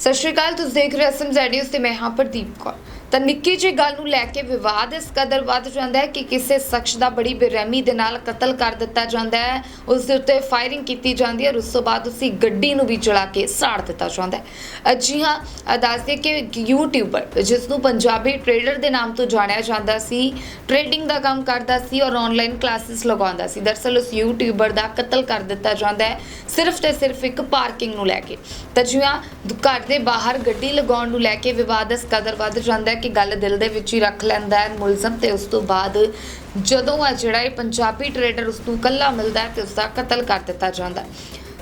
ਸਤਿ ਸ਼੍ਰੀ ਅਕਾਲ ਤੁਸੀਂ ਦੇਖ ਰਹੇ ਹੋ ਐਸਐਮਜ਼ੈਡ ਨਿਊਜ਼ ਤੇ ਮੈਂ ਹਾਂ ਪ੍ਰਦੀਪ ਕੌਰ। ਤਾਂ ਨਿੱਕੀ ਜਿਹੀ ਗੱਲ ਨੂੰ ਲੈ ਕੇ ਵਿਵਾਦ ਇਸ ਕਦਰ ਵੱਧ ਜਾਂਦਾ ਹੈ ਕਿ ਕਿਸੇ ਸ਼ਖਸ ਦਾ ਬੜੀ ਬੇਰਹਿਮੀ ਦੇ ਨਾਲ ਕਤਲ ਕਰ ਦਿੱਤਾ ਜਾਂਦਾ ਹੈ। ਉਸ ਦੇ ਉੱਤੇ ਫਾਇਰਿੰਗ ਕੀਤੀ ਜਾਂਦੀ ਹੈ ਔਰ ਉਸ ਤੋਂ ਬਾਅਦ ਉਸਦੀ ਗੱਡੀ ਨੂੰ ਵੀ ਜਲਾ ਕੇ ਸਾੜ ਦਿੱਤਾ ਜਾਂਦਾ ਹੈ। ਅ ਜੀ ਹਾਂ ਦੱਸ ਦਈਏ ਕਿ ਇੱਕ ਯੂਟਿਊਬਰ ਜਿਸ ਨੂੰ ਪੰਜਾਬੀ ਟ੍ਰੇਡਰ ਦੇ ਨਾਮ ਤੋਂ ਜਾਣਿਆ ਜਾਂਦਾ ਸੀ ਟ੍ਰੇਡਿੰਗ ਦਾ ਕੰਮ ਕਰਦਾ ਸੀ ਔਰ ਆਨਲਾਈਨ ਕਲਾਸਿਸ ਲਗਾਉਂਦਾ ਸੀ। ਦਰਅਸਲ ਉਸ ਯੂਟਿਊਬਰ ਦਾ ਕਤਲ ਕਰ ਦਿੱਤਾ ਜਾਂਦਾ ਹੈ, ਸਿਰਫ ਤੇ ਸਿਰਫ ਇੱਕ ਪਾਰਕਿੰਗ ਨੂੰ ਲੈ ਕੇ। ਤਾਂ ਜਿਵੇਂ ਘਰ ਦੇ ਬਾਹਰ ਗੱਡੀ ਲਗਾਉਣ ਨੂੰ ਲੈ ਕੇ ਵਿਵਾਦ ਇਸ ਕਦਰ ਵੱਧ ਜਾਂਦਾ ਹੈ ਕਿ ਗੱਲ ਦਿਲ ਦੇ ਵਿੱਚ ਹੀ ਰੱਖ ਲੈਂਦਾ ਹੈ ਮੁਲਜ਼ਮ ਤੇ ਉਸ ਤੋਂ ਬਾਅਦ ਜਦੋਂ ਆ ਜਿਹੜਾ ਇਹ ਪੰਜਾਬੀ ਟ੍ਰੇਡਰ ਉਸ ਨੂੰ ਕੱਲਾ ਮਿਲਦਾ ਹੈ ਤੇ ਉਸ ਦਾ ਕਤਲ ਕਰ ਦਿੱਤਾ ਜਾਂਦਾ ਹੈ।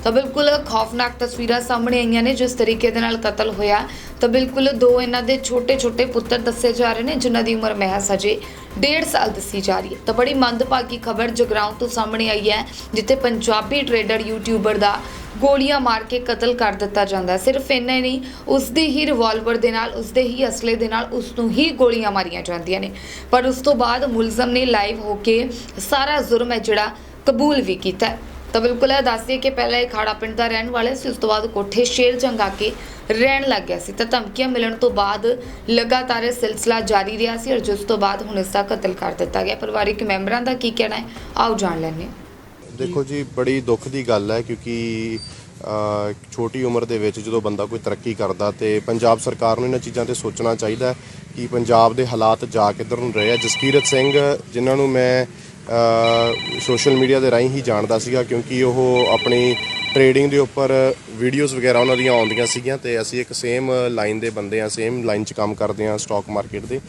ਤਾਂ ਬਿਲਕੁਲ ਖੌਫਨਾਕ ਤਸਵੀਰਾਂ ਸਾਹਮਣੇ ਆਈਆਂ ਨੇ ਜਿਸ ਤਰੀਕੇ ਦੇ ਨਾਲ ਕਤਲ ਹੋਇਆ। ਤਾਂ ਬਿਲਕੁਲ ਦੋ ਇਹਨਾਂ ਦੇ ਛੋਟੇ-ਛੋਟੇ ਪੁੱਤਰ ਦੱਸੇ ਜਾ ਰਹੇ ਨੇ, ਜਿਨ੍ਹਾਂ ਦੀ ਉਮਰ ਮਹਿਜ਼ ਅਜੇ 1.5 ਸਾਲ ਦੱਸੀ ਜਾ ਰਹੀ ਹੈ। ਤਾਂ ਬੜੀ ਮੰਦਭਾਗੀ ਖਬਰ ਜਗਰਾਉਂ ਤੋਂ ਸਾਹਮਣੇ ਆਈ ਹੈ, ਜਿੱਥੇ ਪੰਜਾਬੀ ਟ੍ਰੇਡਰ ਯੂਟਿਊਬਰ ਦਾ ਗੋਲੀਆਂ ਮਾਰ ਕੇ ਕਤਲ ਕਰ ਦਿੱਤਾ ਜਾਂਦਾ ਹੈ। ਸਿਰਫ ਇੰਨਾ ਹੀ ਨਹੀਂ ਉਸ ਦੀ ਹੀ ਰਿਵਾਲਵਰ ਦੇ ਨਾਲ ਉਸ ਦੇ ਹੀ ਅਸਲੇ ਦੇ ਨਾਲ ਉਸ ਨੂੰ ਹੀ ਗੋਲੀਆਂ ਮਾਰੀਆਂ ਜਾਂਦੀਆਂ ਨੇ। ਪਰ ਉਸ ਤੋਂ ਬਾਅਦ ਮੁਲਜ਼ਮ ਨੇ ਲਾਈਵ ਹੋ ਕੇ ਸਾਰਾ ਜ਼ੁਰਮ ਹੈ ਜਿਹੜਾ ਕਬੂਲ ਵੀ ਕੀਤਾ ਤਾਂ ਬਿਲਕੁਲ ਇਹ ਦੱਸਦੀ ਕਿ ਪਹਿਲਾਂ ਇਹ ਖਾੜਾ ਪਿੰਡ ਦਾ ਰਹਿਣ ਵਾਲਾ ਸੀ, ਉਸ ਤੋਂ ਬਾਅਦ ਕੋਠੇ ਸ਼ੇਰ ਜੰਗ ਕੇ ਰਹਿਣ ਲੱਗ ਗਿਆ ਸੀ। ਤਾਂ ਧਮਕੀਆਂ ਮਿਲਣ ਤੋਂ ਬਾਅਦ ਲਗਾਤਾਰ ਇਹ ਸਿਲਸਿਲਾ ਜਾਰੀ ਰਿਹਾ ਸੀ ਔਰ ਜਿਸ ਤੋਂ ਬਾਅਦ ਹੁਣ ਇਸ ਦਾ ਕਤਲ ਕਰ ਦਿੱਤਾ ਗਿਆ। ਪਰਿਵਾਰਿਕ ਮੈਂਬਰਾਂ ਦਾ ਕੀ ਕਹਿਣਾ ਹੈ, ਆਓ ਜਾਣ ਲੈਂਦੇ ਹਾਂ। ਦੇਖੋ ਜੀ, ਬੜੀ ਦੁੱਖ ਦੀ ਗੱਲ ਹੈ ਕਿਉਂਕਿ ਛੋਟੀ ਉਮਰ ਦੇ ਵਿੱਚ ਜਦੋਂ ਬੰਦਾ ਕੋਈ ਤਰੱਕੀ ਕਰਦਾ ਤੇ ਪੰਜਾਬ ਸਰਕਾਰ ਨੂੰ ਇਹਨਾਂ ਚੀਜ਼ਾਂ ਤੇ ਸੋਚਣਾ ਚਾਹੀਦਾ ਕਿ ਪੰਜਾਬ ਦੇ ਹਾਲਾਤ ਜਾ ਕਿੱਧਰ ਨੂੰ ਰਹੇ ਆ। ਜਸਕੀਰਤ ਸਿੰਘ, ਜਿਨ੍ਹਾਂ ਨੂੰ ਮੈਂ ਸੋਸ਼ਲ ਮੀਡੀਆ ਦੇ ਰਾਹੀਂ ਹੀ ਜਾਣਦਾ ਸੀਗਾ ਕਿਉਂਕਿ ਉਹ ਆਪਣੀ ਟ੍ਰੇਡਿੰਗ ਦੇ ਉੱਪਰ ਵੀਡੀਓਜ਼ ਵਗੈਰਾ ਉਹਨਾਂ ਦੀਆਂ ਆਉਂਦੀਆਂ ਸੀਗੀਆਂ ਤੇ ਅਸੀਂ ਇੱਕ ਸੇਮ ਲਾਈਨ ਦੇ ਬੰਦੇ ਆ ਸੇਮ ਲਾਈਨ 'ਚ ਕੰਮ ਕਰਦੇ ਆ ਸਟਾਕ ਮਾਰਕੀਟ ਦੇ।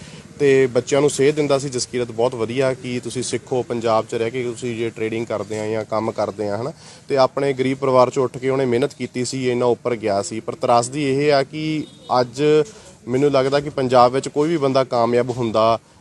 ਤੇ ਬੱਚਿਆਂ ਨੂੰ ਸੇਧ ਦਿੰਦਾ ਸੀ ਜਸਕੀਰਤ ਬਹੁਤ ਵਧੀਆ ਕਿ ਤੁਸੀਂ ਸਿੱਖੋ, ਪੰਜਾਬ 'ਚ ਰਹਿ ਕੇ ਤੁਸੀਂ ਜੇ ਟ੍ਰੇਡਿੰਗ ਕਰਦੇ ਆ ਜਾਂ ਕੰਮ ਕਰਦੇ ਆ, ਹਨਾ? ਤੇ ਆਪਣੇ ਗਰੀਬ ਪਰਿਵਾਰ 'ਚੋਂ ਉੱਠ ਕੇ ਉਹਨੇ ਮਿਹਨਤ ਕੀਤੀ ਸੀ ਇਹਨਾਂ ਉੱਪਰ ਗਿਆ ਸੀ। ਪਰ ਤਰਾਸਦੀ ਇਹ ਆ ਕਿ ਅੱਜ ਮੈਨੂੰ ਲੱਗਦਾ ਕਿ ਪੰਜਾਬ ਵਿੱਚ ਕੋਈ ਵੀ ਬੰਦਾ ਕਾਮਯਾਬ ਹੁੰਦਾ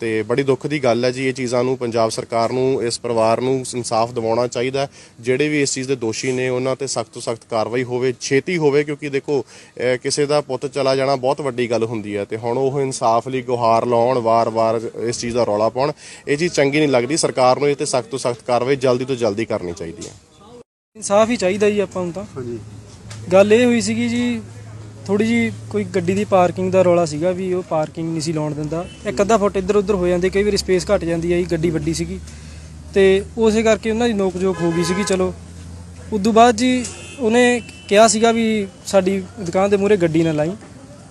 ਤੇ ਬੜੀ ਦੁੱਖ ਦੀ ਗੱਲ ਹੈ ਜੀ ਇਹ ਚੀਜ਼ਾਂ ਨੂੰ ਪੰਜਾਬ ਸਰਕਾਰ ਨੂੰ ਇਸ ਪਰਿਵਾਰ ਨੂੰ ਇਨਸਾਫ ਦਿਵਾਉਣਾ ਚਾਹੀਦਾ ਹੈ। ਜਿਹੜੇ ਵੀ ਇਸ ਚੀਜ਼ ਦੇ ਦੋਸ਼ੀ ਨੇ ਉਹਨਾਂ ਤੇ ਸਖਤ ਤੋਂ ਸਖਤ ਕਾਰਵਾਈ ਹੋਵੇ ਛੇਤੀ ਹੋਵੇ ਕਿਉਂਕਿ ਦੇਖੋ ਕਿਸੇ ਦਾ ਪੁੱਤ ਚਲਾ ਜਾਣਾ ਬਹੁਤ ਵੱਡੀ ਗੱਲ ਹੁੰਦੀ ਹੈ ਤੇ ਹੁਣ ਉਹ ਇਨਸਾਫ ਲਈ ਗੁਹਾਰ ਲਾਉਣ ਵਾਰ-ਵਾਰ ਇਸ ਚੀਜ਼ ਦਾ ਰੌਲਾ ਪਾਉਣ ਇਹ ਚੀਜ਼ ਚੰਗੀ ਨਹੀਂ ਲੱਗਦੀ। ਸਰਕਾਰ ਨੂੰ ਇਹ ਤੇ ਸਖਤ ਤੋਂ ਸਖਤ ਕਾਰਵਾਈ ਜਲਦੀ ਤੋਂ ਜਲਦੀ ਕਰਨੀ ਚਾਹੀਦੀ ਹੈ। ਇਨਸਾਫ ਹੀ ਚਾਹੀਦਾ ਜੀ ਆਪਾਂ ਨੂੰ ਤਾਂ। ਹਾਂਜੀ। ਗੱਲ ਇਹ ਹੋਈ ਸੀਗੀ ਜੀ ਥੋੜੀ ਜੀ ਕੋਈ ਗੱਡੀ ਦੀ ਪਾਰਕਿੰਗ ਦਾ ਰੌਲਾ ਸੀਗਾ ਵੀ ਉਹ ਪਾਰਕਿੰਗ ਨਹੀਂ ਸੀ ਲਾਉਣ ਦਿੰਦਾ। ਇੱਕ ਅੱਧਾ ਫੁੱਟ ਇੱਧਰ ਉੱਧਰ ਹੋ ਜਾਂਦੇ, ਕਈ ਵਾਰੀ ਸਪੇਸ ਘਟ ਜਾਂਦੀ ਹੈ ਜੀ, ਗੱਡੀ ਵੱਡੀ ਸੀਗੀ। ਤੇ ਉਸੇ ਕਰਕੇ ਉਹਨਾਂ ਦੀ ਨੋਕ ਝੋਕ ਹੋ ਗਈ ਸੀਗੀ, ਚਲੋ। ਉਦੋਂ ਬਾਅਦ ਜੀ ਉਹਨੇ ਕਿਹਾ ਸੀਗਾ ਵੀ ਸਾਡੀ ਦੁਕਾਨ ਦੇ ਮੂਹਰੇ ਗੱਡੀ ਨਾ ਲਾਈ।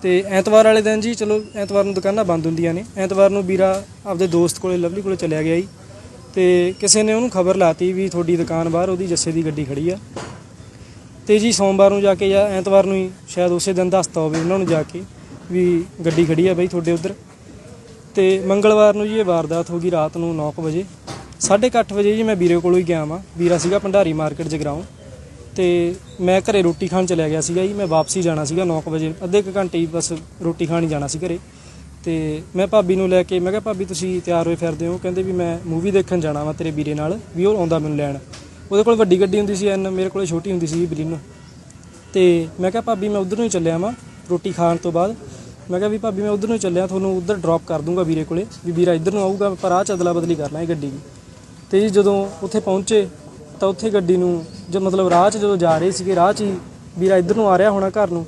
ਤੇ ਐਤਵਾਰ ਵਾਲੇ ਦਿਨ ਜੀ, ਚਲੋ, ਐਤਵਾਰ ਨੂੰ ਦੁਕਾਨਾਂ ਬੰਦ ਹੁੰਦੀਆਂ ਨੇ। ਐਤਵਾਰ ਨੂੰ ਵੀਰਾ ਆਪਦੇ ਦੋਸਤ ਕੋਲੇ, ਲਵਲੀ ਕੋਲੇ ਚਲਿਆ ਗਿਆ ਜੀ। ਤੇ ਕਿਸੇ ਨੇ ਉਹਨੂੰ ਖਬਰ ਲਾਤੀ ਵੀ ਤੁਹਾਡੀ ਦੁਕਾਨ ਬਾਹਰ, ਉਹਦੀ ਜੱਸੇ ਦੀ ਗੱਡੀ ਖੜੀ ਆ। ਤੇ ਜੀ ਸੋਮਵਾਰ ਨੂੰ ਜਾ ਕੇ ਜਾਂ ਐਤਵਾਰ ਨੂੰ ਹੀ ਸ਼ਾਇਦ ਉਸੇ ਦਿਨ ਦੱਸਤਾ ਹੋਵੇ ਉਹਨਾਂ ਨੂੰ ਜਾ ਕੇ ਵੀ ਗੱਡੀ ਖੜੀ ਆ ਬਈ ਤੁਹਾਡੇ ਉਧਰ। ਤੇ ਮੰਗਲਵਾਰ ਨੂੰ ਜੀ ਇਹ ਵਾਰਦਾਤ ਹੋ ਗਈ ਰਾਤ ਨੂੰ 9 ਵਜੇ। 8:30 ਵਜੇ ਜੀ ਮੈਂ ਵੀਰੇ ਕੋਲੋਂ ਹੀ ਗਿਆ ਵਾਂ। ਵੀਰਾ ਸੀਗਾ ਭੰਡਾਰੀ ਮਾਰਕੀਟ ਜਗਰਾਉਂ। ਤੇ ਮੈਂ ਘਰੇ ਰੋਟੀ ਖਾਣ ਚਲਿਆ ਗਿਆ ਸੀਗਾ ਜੀ। ਮੈਂ ਵਾਪਸੀ ਜਾਣਾ ਸੀਗਾ 9 ਵਜੇ। ਅੱਧੇ ਕੁ ਘੰਟੇ ਹੀ ਬਸ ਰੋਟੀ ਖਾਣ ਹੀ ਜਾਣਾ ਸੀ ਘਰੇ। ਤੇ ਮੈਂ ਭਾਬੀ ਨੂੰ ਲੈ ਕੇ ਮੈਂ ਕਿਹਾ, ਭਾਬੀ, ਤੁਸੀਂ ਤਿਆਰ ਹੋਏ ਫਿਰਦੇ ਹੋ? ਕਹਿੰਦੇ ਵੀ ਮੈਂ ਮੂਵੀ ਦੇਖਣ ਜਾਣਾ ਵਾ ਤੇਰੇ ਵੀਰੇ ਨਾਲ, ਵੀ ਉਹ ਆਉਂਦਾ ਮੈਨੂੰ ਲੈਣ। ਉਹਦੇ ਕੋਲ ਵੱਡੀ ਗੱਡੀ ਹੁੰਦੀ ਸੀ, ਐਨ ਮੇਰੇ ਕੋਲ ਛੋਟੀ ਹੁੰਦੀ ਸੀ ਬਲੀਨੋ। ਤੇ ਮੈਂ ਕਿਹਾ, ਭਾਬੀ, ਮੈਂ ਉਧਰ ਨੂੰ ਹੀ ਚੱਲਿਆ ਵਾਂ ਰੋਟੀ ਖਾਣ ਤੋਂ ਬਾਅਦ। ਮੈਂ ਕਿਹਾ, ਵੀ ਭਾਬੀ, ਮੈਂ ਉਧਰ ਨੂੰ ਹੀ ਚੱਲਿਆ, ਤੁਹਾਨੂੰ ਉਧਰ ਡ੍ਰੌਪ ਕਰ ਦੂੰਗਾ ਵੀਰੇ ਕੋਲੇ। ਵੀ ਵੀਰਾ ਇੱਧਰ ਨੂੰ ਆਊਗਾ, ਪਰ ਆਹ ਚਦਲਾ ਬਦਲੀ ਕਰਨਾ ਲਾਂਗੇ ਗੱਡੀ ਦੀ। ਤੇ ਜੀ ਜਦੋਂ ਉੱਥੇ ਪਹੁੰਚੇ, ਤਾਂ ਉੱਥੇ ਗੱਡੀ ਨੂੰ ਜੋ, ਮਤਲਬ ਰਾਹ 'ਚ ਜਦੋਂ ਜਾ ਰਹੇ ਸੀਗੇ, ਰਾਹ 'ਚ ਹੀ ਵੀਰਾ ਇੱਧਰ ਨੂੰ ਆ ਰਿਹਾ ਹੋਣਾ ਘਰ ਨੂੰ।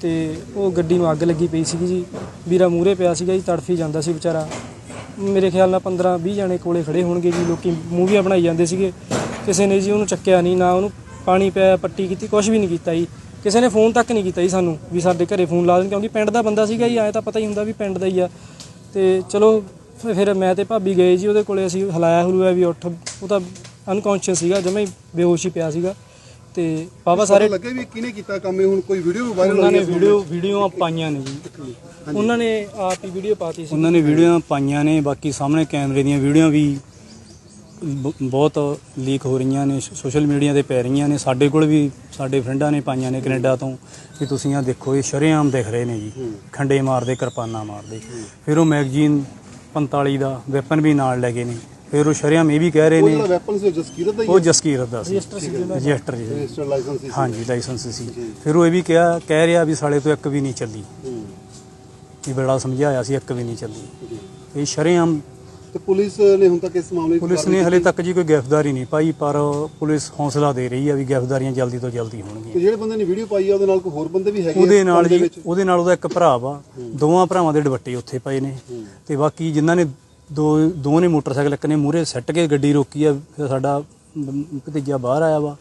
ਤੇ ਉਹ ਗੱਡੀ ਨੂੰ ਅੱਗ ਲੱਗੀ ਪਈ ਸੀਗੀ ਜੀ। ਵੀਰਾ ਮੂਰੇ ਪਿਆ ਸੀਗਾ ਜੀ, ਤੜਫੀ ਜਾਂਦਾ ਸੀ ਵਿਚਾਰਾ। ਮੇਰੇ ਖਿਆਲ ਨਾਲ 15 20 ਜਣੇ ਕੋਲੇ ਖੜੇ ਹੋਣਗੇ ਜੀ, ਲੋਕੀ ਮੂਵੀਆਂ ਬਣਾਈ ਜਾਂਦੇ ਸੀਗੇ। ਕਿਸੇ ਨੇ ਜੀ ਉਹਨੂੰ ਚੱਕਿਆ ਨਹੀਂ ਨਾ ਉਹਨੂੰ ਪਾਣੀ ਪਿਆ ਪੱਟੀ ਕੀਤੀ ਕੁਝ ਵੀ ਨਹੀਂ ਕੀਤਾ ਜੀ। ਕਿਸੇ ਨੇ ਫੋਨ ਤੱਕ ਨਹੀਂ ਕੀਤਾ ਜੀ ਸਾਨੂੰ ਵੀ ਸਾਡੇ ਘਰੇ ਫੋਨ ਲਾ ਦੇਣ ਕਿਉਂਕਿ ਪਿੰਡ ਦਾ ਬੰਦਾ ਸੀਗਾ ਜੀ ਐਂ ਤਾਂ ਪਤਾ ਹੀ ਹੁੰਦਾ ਵੀ ਪਿੰਡ ਦਾ ਹੀ ਆ। ਤੇ ਚਲੋ ਫਿਰ- ਫਿਰ ਮੈਂ ਤੇ ਭਾਬੀ ਗਏ ਜੀ ਉਹਦੇ ਕੋਲੇ ਅਸੀਂ ਹਲਾਇਆ ਹਲੂਆ ਵੀ ਉੱਠ ਉਹ ਤਾਂ ਅਨਕੌਂਸ਼ੀਅਸ ਸੀਗਾ ਜਮਾ ਹੀ ਬੇਹੋਸ਼ ਹੀ ਪਿਆ ਸੀਗਾ। ਤੇ ਬਾਬਾ ਸਾਰੇ ਲੱਗੇ ਵੀ ਕਿਹਨੇ ਕੀਤਾ ਕੰਮ ਇਹ ਹੁਣ ਕੋਈ ਵੀਡੀਓ ਵੀ ਵਾਇਰਲ ਉਹਨਾਂ ਹੋਈ ਨੇ ਹੈ ਵੀਡੀਓ ਵੀਡੀਓਆਂ ਪਾਈਆਂ ਨੇ ਜੀ। ਉਹਨਾਂ ਨੇ ਆਪ ਹੀ ਵੀਡੀਓ ਪਾਤੀ ਸੀ। ਉਹਨਾਂ ਨੇ ਵੀਡੀਓਆਂ ਪਾਈਆਂ ਨੇ ਬਾਕੀ ਸਾਹਮਣੇ ਕੈਮਰੇ ਦੀਆਂ ਵੀਡੀਓ ਵੀ ਬ- ਬਹੁਤ ਲੀਕ ਹੋ ਰਹੀਆਂ ਨੇ ਸੋਸ਼ਲ ਮੀਡੀਆ ਤੇ ਪੈ ਰਹੀਆਂ ਨੇ। ਸਾਡੇ ਕੋਲ ਵੀ ਸਾਡੇ ਫਰੈਂਡਾਂ ਨੇ ਪਾਈਆਂ ਨੇ ਕੈਨੇਡਾ ਤੋਂ ਕਿ ਤੁਸੀਂ ਆ ਦੇਖੋ ਇਹ ਸ਼ਰੇਆਮ ਦਿਖ ਰਹੇ ਨੇ ਜੀ। ਖੰਡੇ ਮਾਰਦੇ ਕਿਰਪਾਨਾਂ ਮਾਰਦੇ। ਫਿਰ ਉਹ ਮੈਗਜ਼ੀਨ 45 ਦਾ ਵੈਪਨ ਵੀ ਨਾਲ ਲੈ ਗਏ ਨੇ। ਫਿਰ ਉਹ ਸ਼ਰੇਆਮ ਇਹ ਵੀ ਕਹਿ ਰਹੇ ਉਹ ਜਿਹੜਾ ਨੇ ਵੈਪਨ ਸੀ ਉਹ ਜਸਕੀਰਤ ਦਾ ਹੀ ਉਹ ਜਸਕੀਰਤ ਦਾ ਸੀ। ਰਜਿਸਟਰ ਜੀ। ਰਜਿਸਟਰਡ ਲਾਇਸੈਂਸ ਸੀ। ਹਾਂਜੀ ਲਾਇਸੈਂਸ ਸੀ। ਫਿਰ ਉਹ ਇਹ ਵੀ ਕਿਹਾ ਕਹਿ ਰਿਹਾ ਵੀ ਸਾਲੇ ਤੋਂ ਇੱਕ ਵੀ ਨਹੀਂ ਚੱਲੀ। ਹੂੰ, ਇਹ ਬੜਾ ਸਮਝਾਇਆ ਸੀ ਇੱਕ ਵੀ ਨਹੀਂ ਚੱਲੀ। ਜੀ। ਇਹ ਸ਼ਰੇਆਮ ਤੇ ਪੁਲਿਸ ਨੇ ਹੁਣ ਤੱਕ ਇਸ ਮਾਮਲੇ 'ਚ ਪੁਲਿਸ ਨੇ ਹਲੇ ਤੱਕ ਜੀ ਕੋਈ ਗ੍ਰਿਫਤਾਰੀ ਨਹੀਂ ਪਾਈ ਪਰ ਪੁਲਿਸ ਹੌਸਲਾ ਦੇ ਰਹੀ ਆ ਵੀ ਗ੍ਰਿਫਤਾਰੀਆਂ ਜਲਦੀ ਤੋਂ ਜਲਦੀ ਤੇ ਹੋਣਗੀਆਂ ਜਿਹੜੇ ਬੰਦੇ ਨੇ ਵੀਡੀਓ ਪਾਈ ਆ ਉਹਦੇ ਨਾਲ ਕੋਈ ਹੋਰ ਬੰਦੇ ਵੀ ਹੈਗੇ ਉਹਦੇ ਨਾਲ ਦੇ ਜੀ? ਉਹਦੇ ਨਾਲ ਉਹਦਾ ਇੱਕ ਭਰਾ ਵਾ ਦੋਵਾਂ ਭਰਾਵਾਂ ਦੇ ਦੁਪੱਟੇ ਉੱਥੇ ਪਏ ਨੇ। ਤੇ ਬਾਕੀ ਜਿਨ੍ਹਾਂ ਨੇ ਦੋ ਦੋ ਨੇ ਮੋਟਰਸਾਈਕਲ ਇੱਕ ਨੇ ਮੂਹਰੇ ਸੱਟ ਕੇ ਗੱਡੀ ਰੋਕੀ ਆ ਫਿਰ ਸਾਡਾ ਭਤੀਜਾ ਬਾਹਰ ਆਇਆ ਵਾ।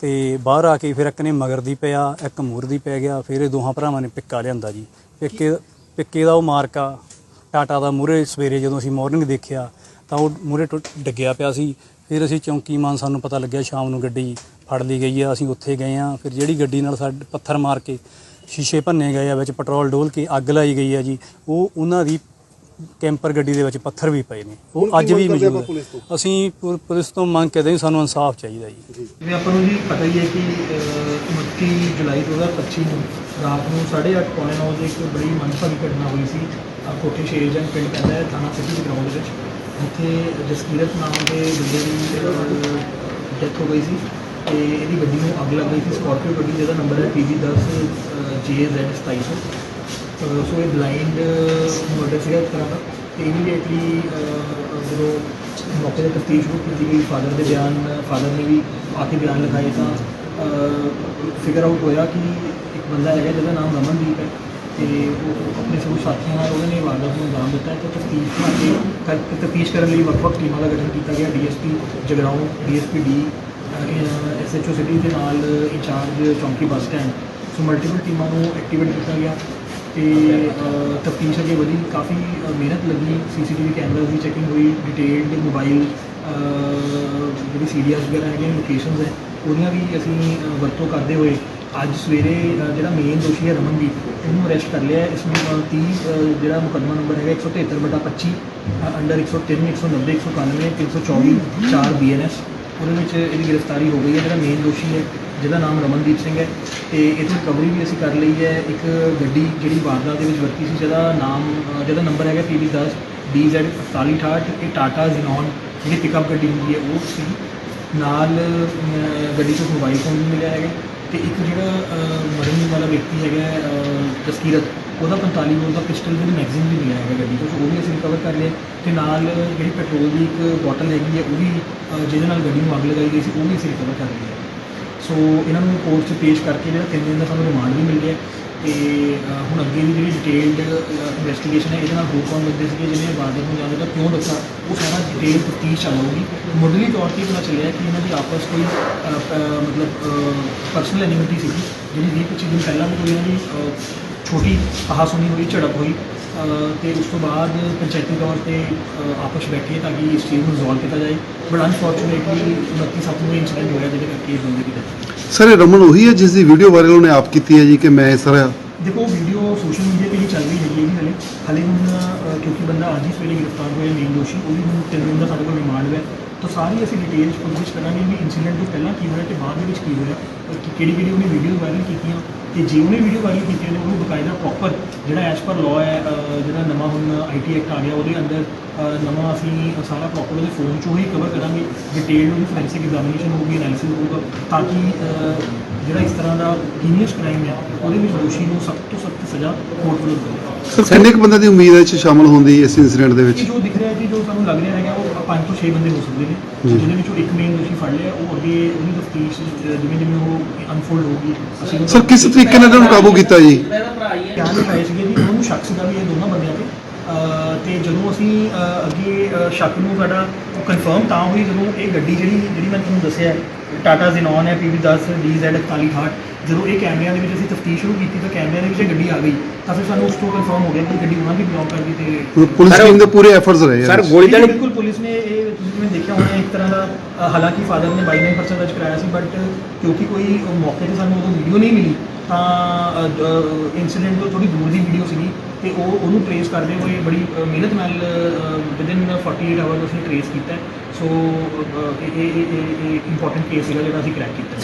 ਤੇ ਬਾਹਰ ਆ ਕੇ ਫਿਰ ਇੱਕ ਨੇ ਮਗਰ ਦੀ ਪਿਆ ਇੱਕ ਮੂਹਰ ਦੀ ਪੈ ਗਿਆ ਫਿਰ ਇਹ ਦੋਹਾਂ ਭਰਾਵਾਂ ਨੇ ਪਿੱਕਾ ਲਿਆਂਦਾ ਜੀ। ਪਿੱਕੇ ਪਿੱਕੇ ਦਾ ਉਹ ਮਾਰਕਾ ਟਾਟਾ ਦਾ ਮੂਹਰੇ ਸਵੇਰੇ ਜਦੋਂ ਅਸੀਂ ਮਾਰਨਿੰਗ ਦੇਖਿਆ ਤਾਂ ਉਹ ਮੂਹਰੇ ਟੁੱਟ- ਡਿੱਗਿਆ ਪਿਆ ਸੀ। ਫਿਰ ਅਸੀਂ ਚੌਂਕੀ ਮਾਨ ਸਾਨੂੰ ਪਤਾ ਲੱਗਿਆ ਸ਼ਾਮ ਨੂੰ ਗੱਡੀ ਫੜ ਲਈ ਗਈ ਆ ਅਸੀਂ ਉੱਥੇ ਗਏ ਆ। ਫਿਰ ਜਿਹੜੀ ਗੱਡੀ ਨਾਲ ਸਾਡੇ ਪੱਥਰ ਮਾਰ ਕੇ ਸ਼ੀਸ਼ੇ ਭੰਨੇ ਗਏ ਆ ਵਿੱਚ ਪੈਟਰੋਲ ਡੋਲ ਕੇ ਅੱਗ ਲਾਈ ਗਈ ਆ ਜੀ ਉਹ ਉਹਨਾਂ ਦੀ ਕੈਂਪਰ ਗੱਡੀ ਦੇ ਵਿੱਚ ਪੱਥਰ ਵੀ ਪਏ ਨੇ। ਉਹ ਕੀ ਅੱਜ ਵੀ ਮੌਜੂਦ ਹੈ। ਅਸੀਂ ਪੁ- ਪੁਲਿਸ ਤੋਂ ਮੰਗ ਕਰਦੇ ਹਾਂ ਸਾਨੂੰ ਇਨਸਾਫ ਚਾਹੀਦਾ ਜੀ। ਜਿਵੇਂ ਆਪਾਂ ਨੂੰ ਜੀ ਪਤਾ ਹੀ ਹੈ ਕਿ ਅਹ, 29 ਜੁਲਾਈ 2025 ਨੂੰ ਰਾਤ ਨੂੰ 8:30 ਪੌਣੇ ਨੌ ਵਜੇ ਇੱਕ ਬੜੀ ਮੰਦਭਾਗੀ ਘਟਨਾ ਹੋਈ ਸੀ। ਆਹ ਕੋਠੇ ਸ਼ੇਰਜਨ ਪਿੰਡ ਪੈਂਦਾ ਹੈ, ਥਾਣਾ ਸਿਟੀ ਦੇ ਗਰਾਊਂਡ ਵਿੱਚ। ਉੱਥੇ ਜਸਕੀਰਤ ਨਾਮ ਦੇ ਬੰਦੇ ਦੀ ਡੈਥ ਹੋ ਗਈ ਸੀ ਤੇ ਇਹਦੀ ਗੱਡੀ ਨੂੰ ਅੱਗ ਲੱਗ ਗਈ ਸੀ। ਸਕਾਰਪੀਓ ਗੱਡੀ ਜਿਹਦਾ ਨੰਬਰ ਹੈ PV10 JZ 2700 ਅਹ ਸੋ। ਇਹ ਬਲਾਈਂਡ ਮਰਡਰ ਸੀਗਾ ਇੱਕ ਤਰ੍ਹਾਂ ਦਾ। ਤੇ ਇਮੀਡੀਏਟਲੀ ਜਦੋਂ ਮੌਕੇ ਤੇ ਤਫਤੀਸ਼ ਸ਼ੁਰੂ ਕੀਤੀ ਗਈ ਫਾਦਰ ਦੇ ਬਿਆਨ ਫਾਦਰ ਨੇ ਵੀ ਆ ਕੇ ਬਿਆਨ ਲਿਖਾਏ ਤਾਂ ਫਿਗਰ ਆਊਟ ਹੋਇਆ ਕਿ ਇੱਕ ਬੰਦਾ ਹੈਗਾ ਜਿਹਦਾ ਨਾਮ ਰਮਨਦੀਪ ਹੈ। ਤੇ ਉਹ ਆਪਣੇ ਸਭ ਸਾਥੀਆਂ ਨਾਲ ਉਹਨਾਂ ਨੇ ਵਾਰਦਾਤ ਨੂੰ ਅੰਜਾਮ ਦਿੱਤਾ ਹੈ ਤੇ ਤਫਤੀਸ਼ ਕਰਕੇ ਤਫਤੀਸ਼ ਕਰਨ ਲਈ ਵੱਖ-ਵੱਖ ਟੀਮਾਂ ਦਾ ਗਠਨ ਕੀਤਾ ਗਿਆ। DSP Jagraon, DSP D SHO city ਦੇ ਨਾਲ ਇੰਚਾਰਜ ਚੌਂਕੀ ਬੱਸ ਸਟੈਂਡ। ਸੋ ਮਲਟੀਪਲ ਟੀਮਾਂ ਨੂੰ ਐਕਟੀਵੇਟ ਕੀਤਾ ਗਿਆ ਤੇ ਤਫਤੀਸ਼ ਅਗੇ ਵਧੀ। ਕਾਫੀ ਮਿਹਨਤ ਲੱਗੀ। ਸੀਸੀਟੀਵੀ ਕੈਮਰਾਜ਼ ਦੀ ਚੈਕਿੰਗ ਹੋਈ ਡਿਟੇਲਡ ਮੋਬਾਈਲ ਜਿਹੜੀ ਸੀਰੀਅਸ ਵਗੈਰਾ ਹੈਗੀਆਂ ਲੋਕੇਸ਼ਨਸ ਹੈ, ਉਹਦੀਆਂ ਵੀ ਅਸੀਂ ਵਰਤੋਂ ਕਰਦੇ ਹੋਏ ਅੱਜ ਸਵੇਰੇ ਜਿਹੜਾ ਮੇਨ ਦੋਸ਼ੀ ਹੈ ਰਮਨਦੀਪ ਇਹਨੂੰ ਅਰੈਸਟ ਕਰ ਲਿਆ ਇਸ ਨੂੰ ਅ, 30 ਜਿਹੜਾ ਮੁਕੱਦਮਾ ਨੰਬਰ ਹੈਗਾ 173 ਬਟਾ 25 ਅੰਡਰ 103 190 191 324 4 ਬੀਐਨਐਸ ਉਹਦੇ ਵਿੱਚ ਇਹਦੀ ਗ੍ਰਿਫਤਾਰੀ ਹੋ ਗਈ ਹੈ ਜਿਹੜਾ ਮੇਨ ਦੋਸ਼ੀ ਹੈ ਜਿਹਦਾ ਨਾਮ ਰਮਨਦੀਪ ਸਿੰਘ ਹੈ। ਤੇ ਇਹਦੀ ਰਿਕਵਰੀ ਵੀ ਅਸੀਂ ਕਰ ਲਈ ਹੈ। ਇੱਕ ਗੱਡੀ ਜਿਹੜੀ ਵਾਰਦਾਤ ਦੇ ਵਿੱਚ ਵਰਤੀ ਸੀ ਜਿਹਦਾ ਨਾਮ ਜਿਹਦਾ ਨੰਬਰ ਹੈਗਾ PB10 DZ 4868 ਇਹ ਟਾਟਾ ਜ਼ੀਨੋਨ ਜਿਹੜੀ ਪਿਕਅਪ ਗੱਡੀ ਹੁੰਦੀ ਹੈ ਉਹ ਸੀ। ਨਾਲ ਗੱਡੀ 'ਚ ਮੋਬਾਈਲ ਫੋਨ ਵੀ ਮਿਲਿਆ ਹੈਗਾ। ਤੇ ਇੱਕ ਜਿਹੜਾ ਅ, ਮਰਨ ਵਾਲਾ ਵਿਅਕਤੀ ਹੈਗਾ ਅ, ਜਸਕੀਰਤ ਉਹਦਾ 45 ਬੋਲ ਦਾ ਪਿਸਟਲ ਵੀ ਮੈਗਜ਼ੀਨ ਵੀ ਮਿਲਿਆ ਹੈਗਾ ਗੱਡੀ ਤੋਂ ਉਹ ਵੀ ਅਸੀਂ ਰਿਕਵਰ ਕਰ ਲਿਆ। ਤੇ ਨਾਲ ਜਿਹੜੀ ਪੈਟਰੋਲ ਦੀ ਇੱਕ ਬੋਟਲ ਹੈਗੀ ਹੈ ਉਹ ਵੀ ਜਿਹਦੇ ਨਾਲ ਗੱਡੀ ਨੂੰ ਅੱਗ ਲਗਾਈ ਗਈ ਸੀ ਉਹ ਵੀ ਅਸੀਂ ਰਿਕਵਰ ਕਰ ਲਈ ਸੋ ਇਹਨਾਂ ਨੂੰ ਕੋਰਟ 'ਚ ਪੇਸ਼ ਕਰਕੇ ਜਿਹੜਾ ਤਿੰਨ ਦਿਨ ਦਾ ਸਾਨੂੰ ਰਿਮਾਂਡ ਵੀ ਮਿਲ ਗਿਆ। ਤੇ ਹੁਣ ਅੱਗੇ ਦੀ ਜਿਹੜੀ ਡਿਟੇਲਡ ਇਨਵੈਸਟੀਗੇਸ਼ਨ ਹੈ ਇਹਦੇ ਨਾਲ ਹੋਰ ਕੌਣ ਬੰਦੇ ਸੀਗੇ ਜਿਹਨੇ ਵਾਰਦਾਤ ਨੂੰ ਜਾਂ ਜਾਣਦਾ ਕਿਉਂ ਦੱਸਿਆ ਉਹ ਸਾਰਾ ਡਿਟੇਲ ਤਫਤੀਸ਼ ਚੱਲੂਗੀ ਮੁੱਢਲੀ ਤੌਰ ਤੇ ਪਤਾ ਚੱਲਿਆ ਕਿ ਇਹਨਾਂ ਦੀ ਆਪਸ ਕੋਈ ਮਤਲਬ ਪਰਸਨਲ ਐਨਿਮਿਟੀ ਸੀਗੀ ਜਿਹੜੀ 20 25 ਦਿਨ ਪਹਿਲਾਂ ਵੀ ਕੋਈ ਇਹਨਾਂ ਦੀ ਅ, ਛੋਟੀ ਕਹਾਸੁਣੀ ਹੋਈ ਝੜਪ ਹੋਈ। ਤੇ ਉਸ ਤੋਂ ਬਾਅਦ ਪੰਚਾਇਤੀ ਤੌਰ ਤੇ ਆਪਸ 'ਚ ਬੈਠੇ ਤਾਂ ਕਿ ਇਸ ਚੀਜ਼ ਨੂੰ ਰਿਜ਼ੋਲਵ ਕੀਤਾ ਜਾਏ। ਬਟ ਅਨਫੋਰਚੂਨੇਟਲੀ 29 ਸੱਤ ਨੂੰ ਇਨਸੀਡੈਂਟ ਹੋਇਆ ਜਿਹਦੇ ਕਰਕੇ ਇਹ ਬੰਦੇ ਦੀ ਹੋਈ। ਸਰ ਇਹ ਰਮਨ ਉਹੀ ਹੈ ਜਿਸ ਦੀ ਵੀਡੀਓ ਵਾਇਰਲ ਉਹਨੇ ਆਪ ਕੀਤੀ ਹੈ ਜੀ ਕਿ ਮੈਂ ਇਸ ਤਰ੍ਹਾਂ ਦੇਖੋ ਵੀਡੀਓ ਸੋਸ਼ਲ ਮੀਡੀਆ ਤੇ ਹੀ ਚੱਲ ਰਹੀ ਹੈਗੀ ਹਲੇ। ਹਲੇ ਹੁਣ ਕਿਉਂਕਿ ਬੰਦਾ ਅੱਜ ਹੀ ਸਵੇਰੇ ਗ੍ਰਿਫਤਾਰ ਹੋਇਆ ਮੇਨ ਦੋਸ਼ੀ। ਉਹ ਵੀ ਹੁਣ ਤਿੰਨ ਦਿਨ ਦਾ ਸਾਡੇ ਕੋਲ ਰਿਮਾਂਡ ਹੈ ਤਾਂ ਸਾਰੀ ਅਸੀਂ ਡਿਟੇਲਸ ਪੁੱਛਗਿੱਛ ਕਰਾਂਗੇ ਵੀ ਇਨਸੀਡੈਂਟ ਤੋਂ ਪਹਿਲਾਂ ਕੀ ਹੋਇਆ ਤੇ ਬਾਅਦ ਦੇ ਵਿੱਚ ਕੀ ਹੋਇਆ। ਕਿਹੜੀ ਕਿਹੜੀ ਉਹਨੇ ਵੀਡੀਓ ਵਾਇਰਲ ਕੀਤੀਆਂ ਤੇ ਜੇ ਉਹਨੇ ਵੀਡੀਓ ਵਾਇਰਲ ਕੀਤੀਆਂ ਨੇ ਉਹਨੂੰ ਬਕਾਇਦਾ ਪ੍ਰੋਪਰ ਜਿਹੜਾ ਐਸ ਪਰ ਲਾਅ ਹੈ ਜਿਹੜਾ ਨਵਾਂ ਹੁਣ ਆਈਟੀ ਐਕਟ ਆ ਗਿਆ, ਉਹਦੇ ਅੰਦਰ ਨਵਾਂ ਅਸੀਂ ਸਾਰਾ ਪ੍ਰੋਪਰ ਉਹਦੇ ਫੋਨ ਚੋਂ ਹੀ ਕਵਰ ਕਰਾਂਗੇ ਡਿਟੇਲ ਉਹਦੀ ਫੋਰੈਂਸਿਕ ਐਗਜ਼ਾਮੀਨੇਸ਼ਨ ਹੋਊਗੀ ਐਨਾਲਿਸਿਸ ਹੋਊਗਾ, ਤਾਂ ਕਿ ਜਿਹੜਾ ਇਸ ਤਰ੍ਹਾਂ ਦਾ ਹੀਨੀਅਸ ਕ੍ਰਾਈਮ ਹੈ, ਉਹਦੇ ਵਿੱਚ ਦੋਸ਼ੀ ਨੂੰ ਸਖਤ ਤੋਂ ਸਖਤ ਸਜ਼ਾ ਕੋਰਟ ਵੱਲੋਂ ਦੇਵੇ ਸਰ ਕਿੰਨੇ ਕੁ ਬੰਦੇ ਦੀ ਉਮੀਦ ਹੈ ਇਸ 'ਚ ਸ਼ਾਮਲ ਹੋਣ ਦੀ ਇਸ ਇਨਸੀਡੈਂਟ ਦੇ ਵਿੱਚ? ਇਹ ਜੋ ਦਿਖ ਰਿਹਾ ਜੀ ਜੋ ਸਾਨੂੰ ਲੱਗ ਰਿਹਾ ਹੈਗਾ ਉਹ ਪੰਜ ਤੋਂ 6 ਬੰਦੇ ਹੋ ਸਕਦੇ ਨੇ। ਜਿਹਦੇ ਵਿੱਚੋਂ ਇੱਕ ਮੇਨ ਦੋਸ਼ੀ ਫੜ ਲਿਆ ਉਹ ਅੱਗੇ ਉਹਦੀ ਤਫਤੀਸ਼ ਜਿਵੇਂ ਜਿਵੇਂ ਉਹ ਅਨਫੋਲਡ ਹੋਊਗੀ ਅਸੀਂ ਸਰ ਕਿਸ ਤਰੀਕੇ ਨਾਲ ਇਹਨਾਂ ਨੂੰ ਕਾਬੂ ਕੀਤਾ ਜੀ? ਧਿਆਨ ਦਿਖਾਏ ਸੀਗੇ ਜੀ ਉਹਨਾਂ ਸ਼ੱਕ ਸੀਗਾ ਵੀ ਇਹ ਦੋਨਾਂ ਬੰਦਿਆਂ ਤੇ। ਅਹ ਤੇ ਜਦੋਂ ਅਸੀਂ ਅਹ ਅੱਗੇ ਅਹ ਸ਼ੱਕ ਨੂੰ ਸਾਡਾ ਕਨਫਰਮ ਤਾਂ ਹੋਈ ਜਦੋਂ ਇਹ ਗੱਡੀ ਜਿਹੜੀ ਜਿਹੜੀ ਮੈਂ ਤੁਹਾਨੂੰ ਦੱਸਿਆ ਟਾਟਾ ਜ਼ੀਨੋਨ ਹੈ PV10 DZ 4168 ਜਦੋਂ ਇਹ ਕੈਮਰਿਆਂ ਦੇ ਵਿੱਚ ਅਸੀਂ ਤਫਤੀਸ਼ ਸ਼ੁਰੂ ਕੀਤੀ ਤਾਂ ਕੈਮਰਿਆਂ ਦੇ ਵਿੱਚ ਇਹ ਗੱਡੀ ਆ ਗਈ ਤਾਂ ਫਿਰ ਸਾਨੂੰ ਉਸ ਤੋਂ ਕਨਫਰਮ ਹੋ ਗਿਆ ਕਿ ਗੱਡੀ ਉਹਨਾਂ ਦੀ ਬਿਲੋਂਗ ਕਰਦੀ ਤੇ ਪੁਲਿਸ ਟੀਮ ਦੇ ਪੂਰੇ ਐਫਰਟਸ ਰਹੇ ਸਰ ਗੋਲੀ ਤਾਂ ਬਿਲਕੁਲ ਪੁਲਿਸ ਨੇ ਇਹ ਤੁਸੀਂ ਜਿਵੇਂ ਦੇਖਿਆ ਹੋਣਾ ਇੱਕ ਤਰ੍ਹਾਂ ਦਾ ਹਾਲਾਂਕਿ ਫਾਦਰ ਨੇ ਬਾਈ ਨੇ ਪਰਚਾ ਦਰਜ ਕਰਾਇਆ ਸੀ ਬਟ ਕਿਉਂਕਿ ਕੋਈ ਮੌਕੇ ਤੇ ਸਾਨੂੰ ਉਦੋਂ ਵੀਡੀਓ ਨਹੀਂ ਮਿਲੀ ਤਾਂ ਇਨਸੀਡੈਂਟ ਤੋਂ ਥੋੜੀ ਦੂਰ ਦੀ ਵੀਡੀਓ ਸੀਗੀ ਤੇ ਉਹ ਉਹਨੂੰ ਟਰੇਸ ਕਰਦੇ ਹੋਏ ਬੜੀ ਮਿਹਨਤ ਨਾਲ ਵਿਦਿਨ 48 ਆਵਰਸ ਅਸੀਂ ਟਰੇਸ ਕੀਤਾ। ਸੋ ਇਹ ਇਹ ਇਹ ਇੰਪੋਰਟੈਂਟ ਕੇਸ ਸੀਗਾ ਜਿਹੜਾ ਅਸੀਂ ਕ੍ਰੈਕ ਕੀਤਾ